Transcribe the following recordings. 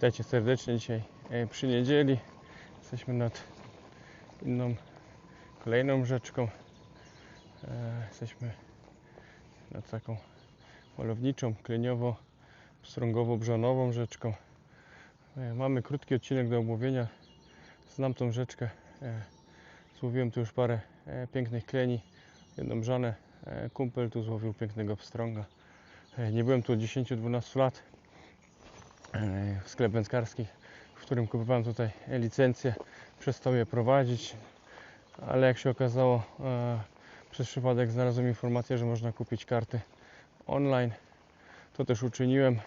Witajcie serdecznie dzisiaj e, przy niedzieli. Jesteśmy nad inną, kolejną rzeczką. E, Jesteśmy nad taką malowniczą, kleniowo, strągowo-brzanową rzeczką. E, Mamy krótki odcinek do omówienia. Znam tą rzeczkę. Złowiłem tu już parę pięknych kleni. Jedną brzanę. Kumpel tu złowił pięknego pstrąga. Nie byłem tu od 10-12 lat sklep wędkarski, w którym kupowałem tutaj licencję. Przestał je prowadzić, ale jak się okazało, e, przez przypadek znalazłem informację, że można kupić karty online. To też uczyniłem.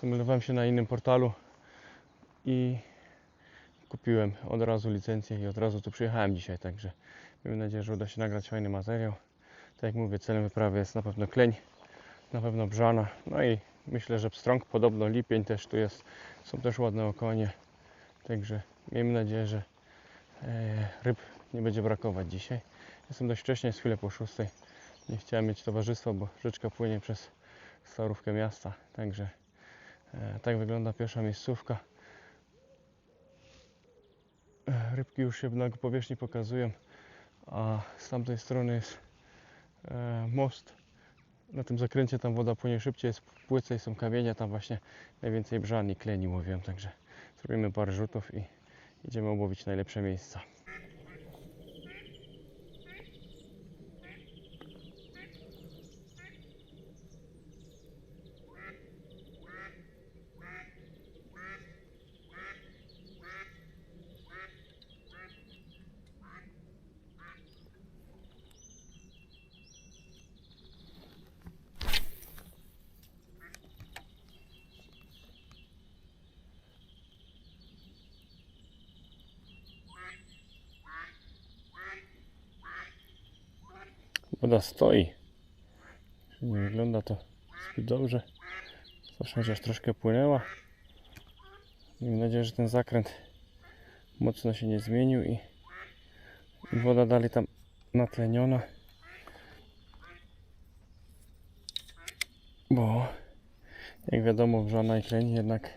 Zameldowałem się na innym portalu i kupiłem od razu licencję i od razu tu przyjechałem dzisiaj, także mam nadzieję, że uda się nagrać fajny materiał. Tak jak mówię, celem wyprawy jest na pewno kleń, na pewno brzana, no i myślę, że pstrąg, podobno lipień też tu jest, są też ładne okonie, także miejmy nadzieję, że e, ryb nie będzie brakować dzisiaj. Jestem dość wcześnie, jest chwilę po szóstej, nie chciałem mieć towarzystwa, bo rzeczka płynie przez starówkę miasta, także e, tak wygląda pierwsza miejscówka. E, Rybki już się na powierzchni pokazują, a z tamtej strony jest most. Na tym zakręcie tam woda płynie szybciej, jest płycej, są kamienia, tam właśnie najwięcej brzan i kleni łowią, także zrobimy parę rzutów i idziemy ołowić najlepsze miejsca. Woda stoi. Nie wygląda to zbyt dobrze. Zawsze chociaż troszkę płynęła. Miejmy nadzieję, że ten zakręt mocno się nie zmienił i, woda dalej tam natleniona. Bo jak wiadomo wrzana i kleń jednak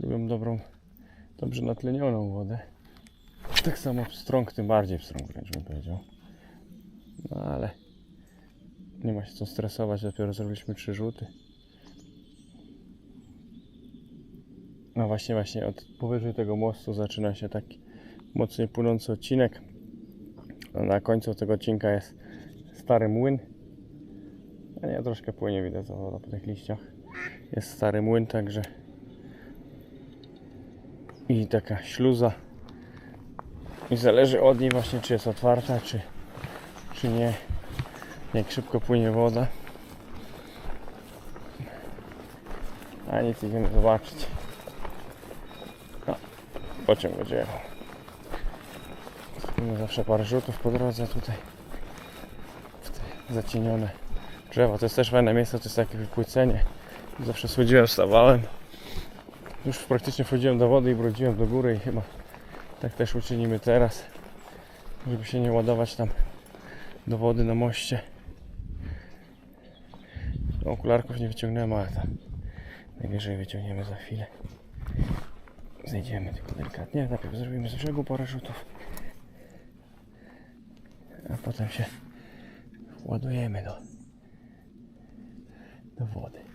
lubią dobrą, dobrze natlenioną wodę. Tak samo pstrąg, tym bardziej pstrąg wręcz bym powiedział. No ale nie ma się co stresować, dopiero zrobiliśmy trzy rzuty. No właśnie, właśnie od powyżej tego mostu zaczyna się taki mocniej płynący odcinek. A na końcu tego odcinka jest stary młyn. A nie, troszkę płynie, widać za woda po tych liściach. Jest stary młyn, także i taka śluza. I zależy od niej właśnie, czy jest otwarta, czy, czy nie. Jak szybko płynie woda. A nic, idziemy zobaczyć. No, pociąg będzie jechał. Zawsze parę rzutów po drodze tutaj. W te zacienione drzewa. To jest też fajne miejsce, to jest takie wypłycenie. Zawsze schodziłem, wstawałem. Już praktycznie wchodziłem do wody i brodziłem do góry i chyba tak też uczynimy teraz. Żeby się nie ładować tam do wody na moście. Okularków nie wyciągnąłem, ale tam najwyżej wyciągniemy za chwilę. Zejdziemy tylko delikatnie. Najpierw zrobimy z brzegu parę rzutów. A potem się ładujemy do, do wody.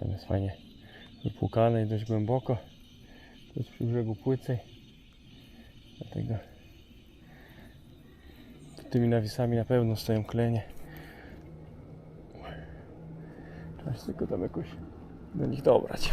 Tam jest fajnie wypłukane i dość głęboko. To jest przy brzegu płycej. Dlatego tymi nawisami na pewno stoją klenie. Trzeba się tylko tam jakoś do nich dobrać.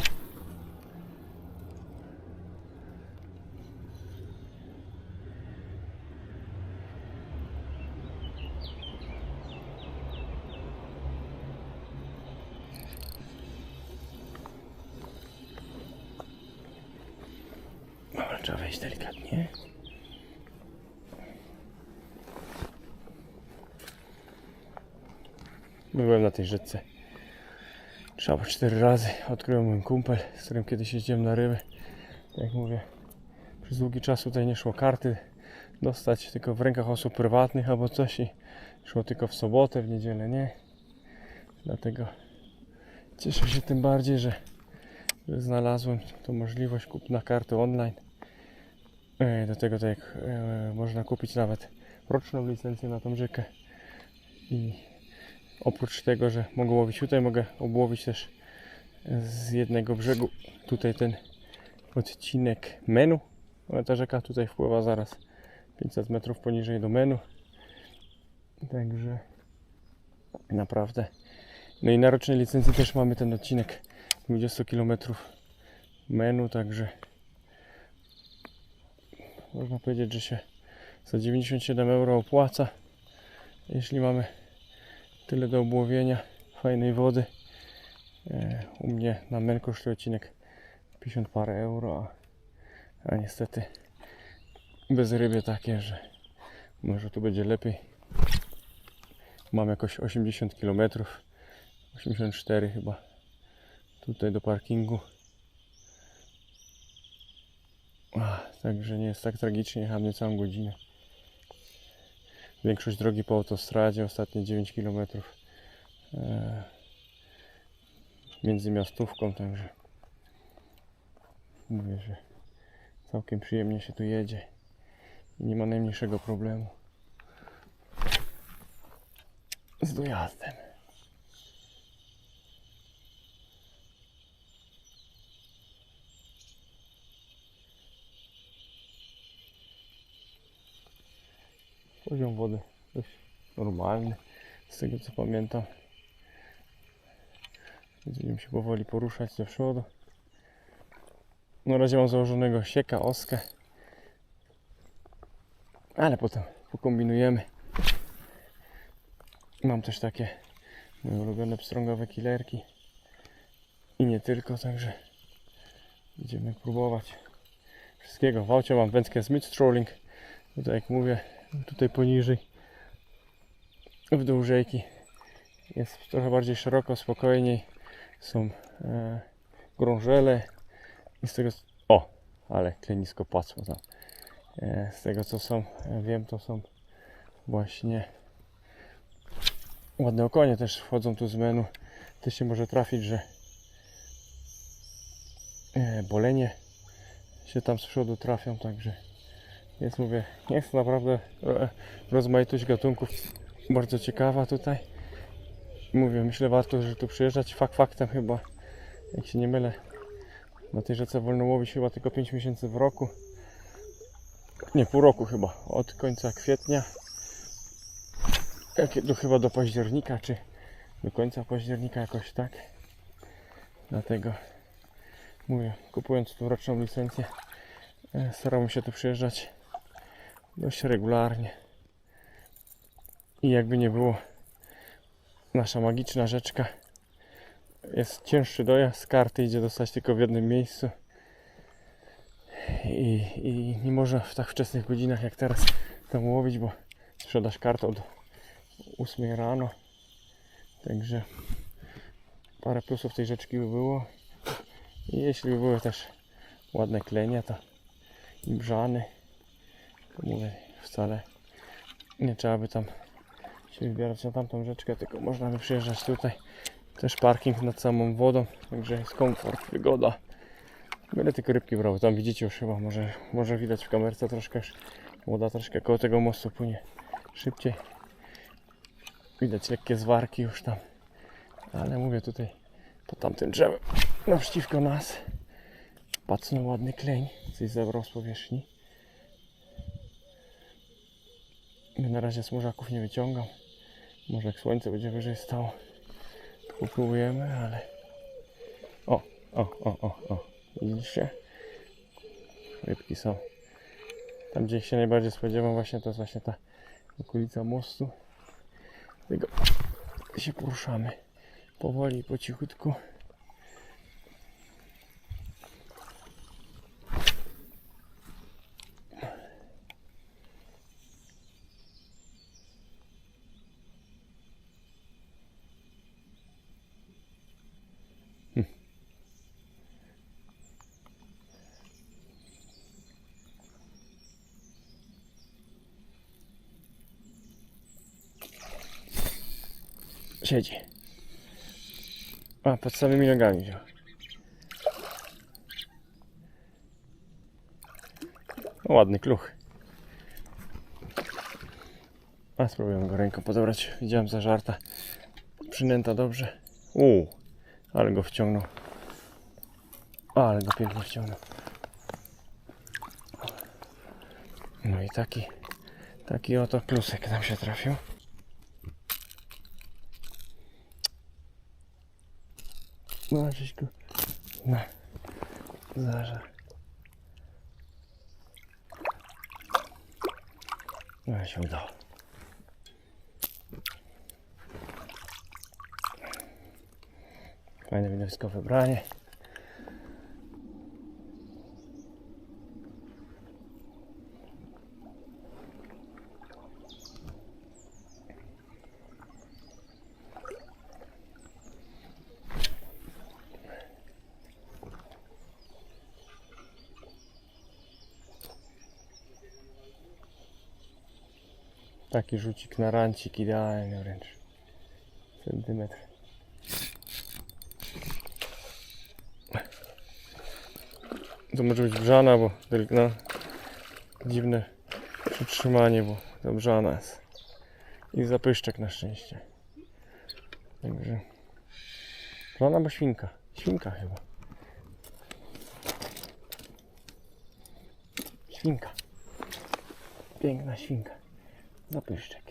Dobra, trzeba wejść delikatnie. Byłem na tej rzece. Trzeba cztery razy. Odkryłem mój kumpel, z którym kiedyś jeździłem na ryby. Jak mówię, przez długi czas tutaj nie szło karty. dostać tylko w rękach osób prywatnych albo coś i szło tylko w sobotę, w niedzielę nie. Dlatego cieszę się tym bardziej, że, znalazłem tą możliwość kupna karty online. E, Do tego tak e, można kupić nawet roczną licencję na tą rzekę. I oprócz tego, że mogę łowić tutaj, mogę obłowić też z jednego brzegu tutaj ten odcinek menu. Ale ta rzeka tutaj wpływa zaraz 500 metrów poniżej do menu. Także naprawdę. No i na rocznej licencji też mamy ten odcinek 20 km menu, także można powiedzieć, że się za 97 euro opłaca. Jeśli mamy tyle do obłowienia fajnej wody. E, U mnie na men kosztuje odcinek 50 parę euro, a, a niestety bez ryby takie, że może tu będzie lepiej. Mam jakoś 80 km, 84 chyba tutaj do parkingu. Także nie jest tak tragicznie, jechałem niecałą godzinę. Większość drogi po autostradzie, ostatnie 9 km e, między miastówką, także mówię, że całkiem przyjemnie się tu jedzie i nie ma najmniejszego problemu z dojazdem. Poziom wody dość normalny, z tego co pamiętam. Będziemy się powoli poruszać do przodu. Na razie mam założonego sieka, oskę. Ale potem pokombinujemy. Mam też takie moje ulubione pstrągowe killerki. I nie tylko, także będziemy próbować wszystkiego. W aucie mam wędkę Smith Trolling. Tutaj jak mówię, tutaj poniżej w dół rzeki jest trochę bardziej szeroko, spokojniej. Są e, grążele i z tego o, ale klenisko płacą tam. E, z tego co są, e, wiem to są właśnie ładne okonie też wchodzą tu z menu. Też się może trafić, że e, bolenie się tam z przodu trafią, także jest mówię, jest naprawdę e, rozmaitość gatunków bardzo ciekawa tutaj. Mówię, myślę warto, że tu przyjeżdżać. Fakt faktem chyba, jak się nie mylę, na tej rzece wolno łowić chyba tylko 5 miesięcy w roku. Nie, pół roku chyba. Od końca kwietnia do, chyba do października, czy do końca października jakoś tak. Dlatego mówię, kupując tu roczną licencję, e, staramy się tu przyjeżdżać dość regularnie. I jakby nie było, nasza magiczna rzeczka jest cięższy dojazd, karty idzie dostać tylko w jednym miejscu. I, I nie można w tak wczesnych godzinach jak teraz tam łowić, bo sprzedaż kart od 8 rano. Także parę plusów tej rzeczki by było. I jeśli by były też ładne klenia, to i brzany, mówię, wcale nie trzeba by tam się wybierać na tamtą rzeczkę, tylko można by przyjeżdżać tutaj. Też parking nad samą wodą, także jest komfort, wygoda. Będę tylko rybki brał, tam widzicie już chyba, może, może widać w kamerce troszkę, woda troszkę koło tego mostu płynie szybciej. Widać lekkie zwarki już tam, ale mówię tutaj po tamtym drzewem naprzeciwko nas pacnął ładny kleń, coś zebrał z powierzchni. Ja na razie smurzaków nie wyciągam. Może jak słońce będzie wyżej stało, to popróbujemy, ale... O, o, o, o, o. Widzicie? Rybki są. Tam gdzie ich się najbardziej spodziewam właśnie to jest właśnie ta okolica mostu. Tego się poruszamy powoli, po cichutku. Siedzi. A, pod samymi nogami wziął. No, ładny kluch. A spróbuję go ręką podobrać. Widziałem za żarta. Przynęta dobrze. Uuu, ale go wciągnął. Ale go pięknie wciągnął. No i taki, taki oto klusek nam się trafił. No, go na zażar. No się udało. Fajne widowiskowe branie. Taki rzucik na rancik idealny wręcz. Centymetr. To może być brzana, bo no, dziwne przytrzymanie, bo to brzana jest. I zapyszczek na szczęście. Także. Brzana bo świnka. Świnka chyba. Świnka. Piękna świnka. Zapyszczek.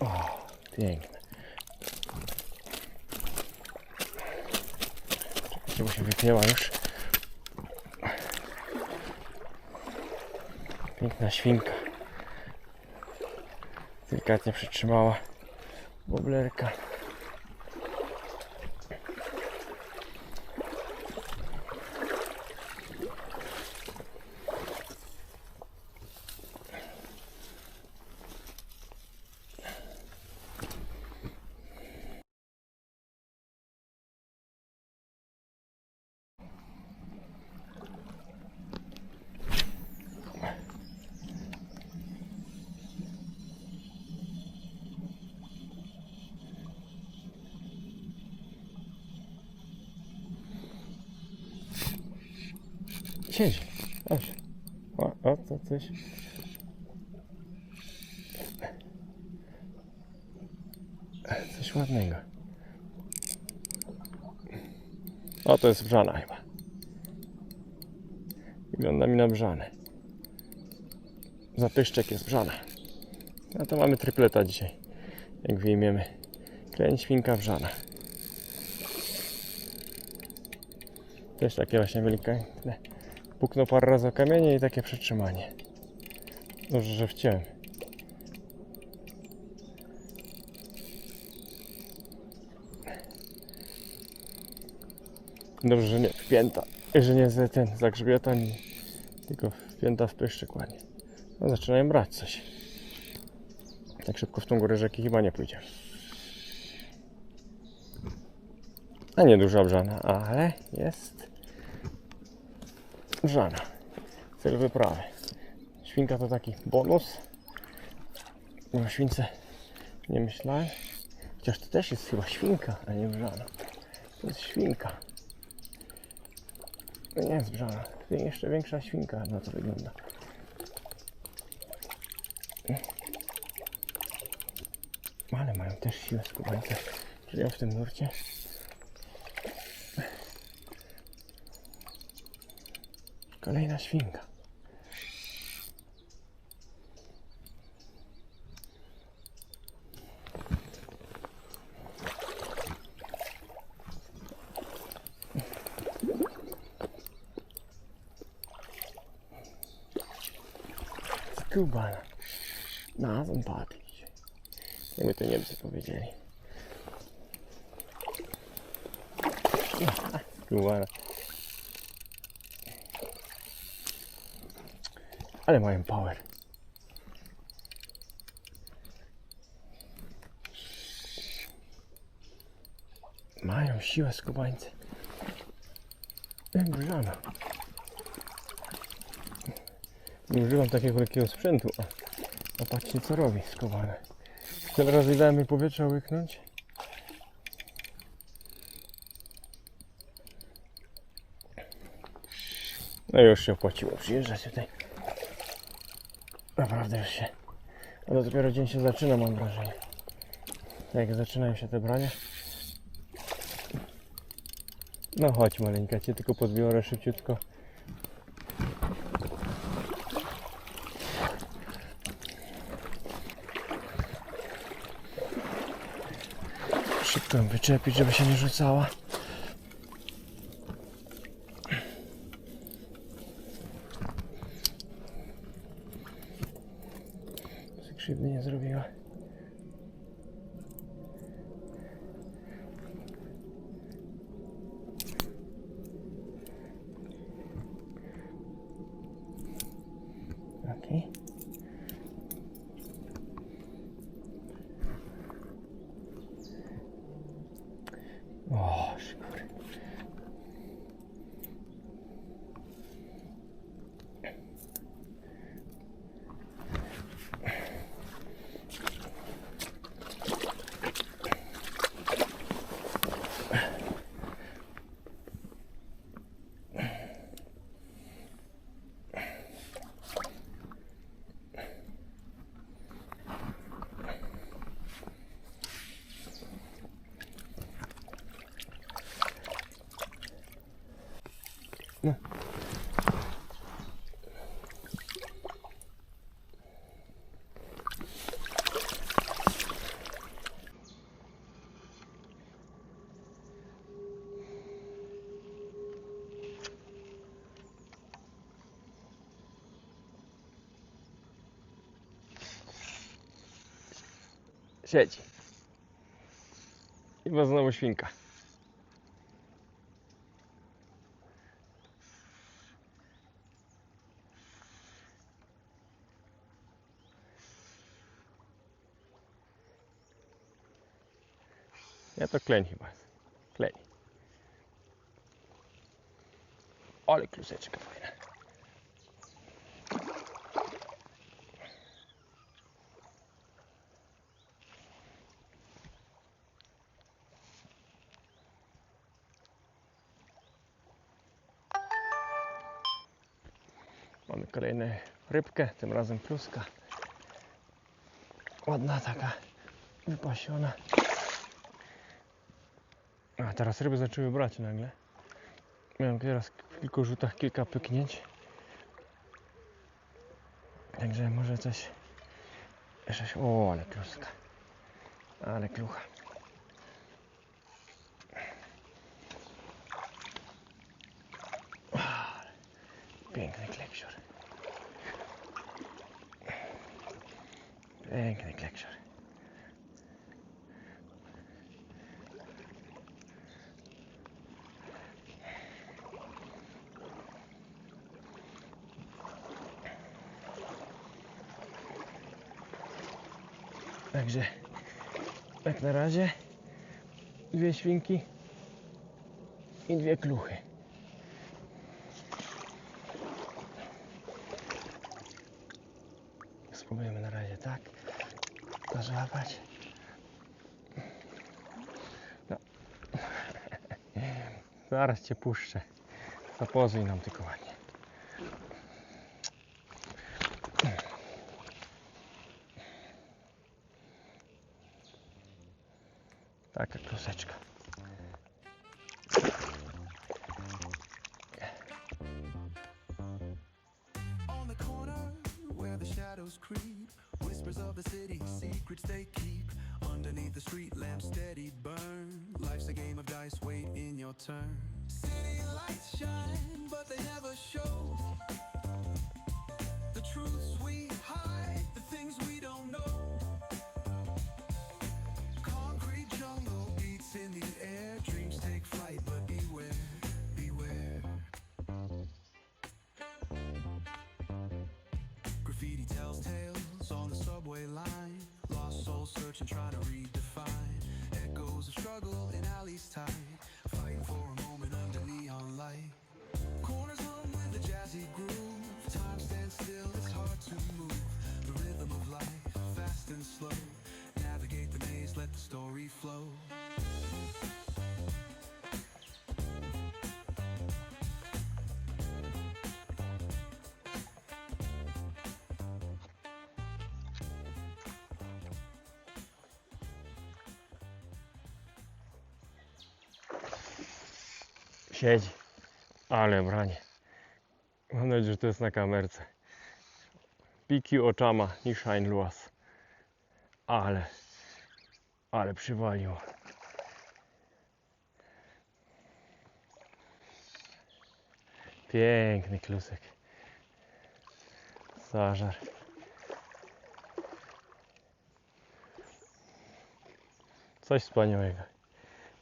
O, piękne. Bo się wypięła już. Piękna świnka. Delikatnie przytrzymała boblerka. Siedzi. Dobrze. O, o, to coś. Coś ładnego. O, to jest brzana chyba. Wygląda mi na brzanę. Zapyszczek jest brzana. No to mamy trypleta dzisiaj. Jak wyjmiemy. Kleń, świnka, brzana. Też takie właśnie delikatne. Puknął parę razy o kamienie i takie przytrzymanie. Dobrze, że wciąłem. Dobrze, że nie wpięta. Że nie za ten, za grzbieta, nie- tylko wpięta w pyszczyk ładnie. No, zaczynają brać coś. Tak szybko w tą górę rzeki chyba nie pójdzie. A nie duża brzana, ale jest brzana. Cel wyprawy. Świnka to taki bonus. No śwince nie myślałem. Chociaż to też jest chyba świnka, a nie brzana. To jest świnka. To nie jest brzana. To jeszcze większa świnka na to wygląda. Ale mają też siłę skubańce. Żyją w tym nurcie. Kolejna świnka. Skubana. Nazą patrzeć. Jakby to Niemcy powiedzieli. Skubana. ten power. Mają siłę skubańcy. Jak grzana. Nie używam takiego lekkiego sprzętu, a, a patrzcie co robi skowane. Tyle razy dałem mi powietrza łyknąć. No już się opłaciło przyjeżdżać tutaj. Naprawdę już się. Ale dopiero dzień się zaczyna, mam wrażenie. Jak zaczynają się te brania. No chodź maleńka, cię tylko podbiorę szybciutko. Szybko ją wyczepić, żeby się nie rzucała. Żeby Krzywdy nie zrobiła. Siedzi. I ma znowu świnka. Ja to kleń chyba. Kleń. Ale kluseczka fajna. Mamy kolejną rybkę, tym razem pluska. Ładna taka, wypasiona. A teraz ryby zaczęły brać nagle. Miałem teraz w kilku rzutach kilka pyknięć. Także może coś... Jeszcze. O, ale kluska. Ale klucha. Piękny kleksior. Piękny kleksior. Także jak na razie dwie świnki i dwie kluchy. Spróbujemy na razie tak zażłapać. No. Zaraz cię puszczę. Zapozuj nam tylko ładnie. Taka creep, whispers of the city, secrets they keep. Underneath the street lamp, steady burn. Life's a game of dice, wait in your turn. City lights shine, but they never show. Searching, trying to redefine. Echoes of struggle in alleys tight. Fighting for a moment under neon light. Corners hum with a jazzy groove. Time stands still, it's hard to move. The rhythm of life, fast and slow. Navigate the maze, let the story flow. Siedzi. Ale branie. Mam nadzieję, że to jest na kamerce. Piki oczama, ni shine luas. Ale, ale przywaliło. Piękny klusek. Zażar. Coś wspaniałego.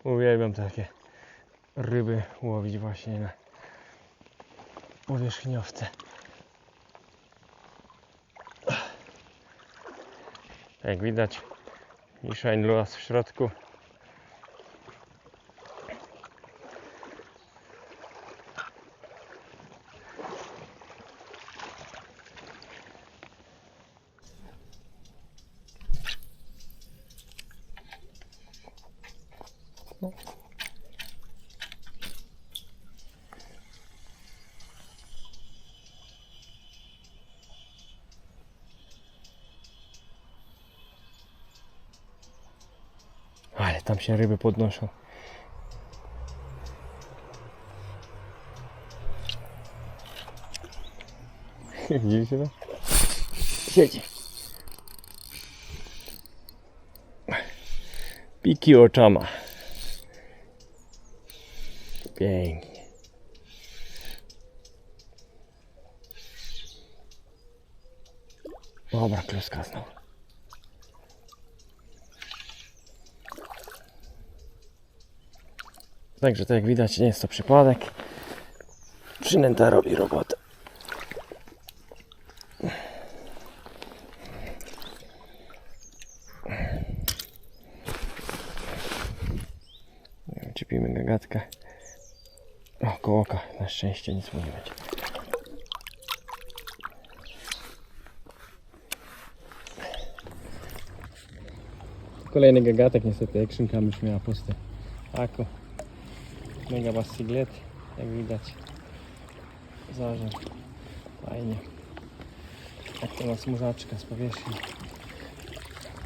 Uwielbiam takie ryby łowić właśnie na powierzchniowce. Jak widać, Mishine Luas w środku. Tam się ryby podnoszą. Widzieliście to? Siedzi. Piki oczama. Pięknie. Dobra, kluska znowu. Także tak jak widać nie jest to przypadek. Przynęta robi robotę. Czepimy gagatkę. O, koło oka. Na szczęście nic mu nie będzie. Kolejny gagatek, niestety Action Cam już miała puste. Ako. Mega basiglet, jak widać. Zażar. Fajnie. Jak to ma smużaczka z powierzchni.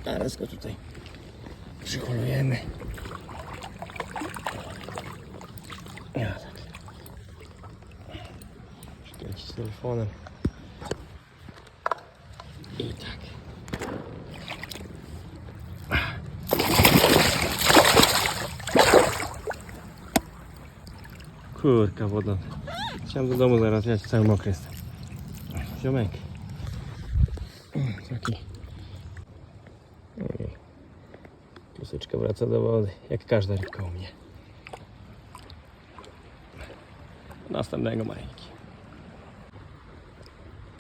Teraz go tutaj przyholujemy. Ja tak. Przykręcić telefonem. Kurka woda. Chciałem do domu zaraz jechać, cały mokry jestem. Ziomek. Taki. Ojej. Kluseczka wraca do wody, jak każda rybka u mnie. Następnego malinki.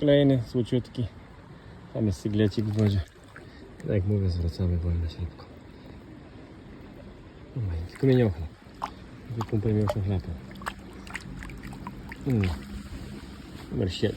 Kolejny, złociutki. Tam jest syglecik w wodzie. Tak jak mówię, zwracamy środko. No, tylko mnie nie ochlap. Wypumpaj mi Mm. I'm going to shit.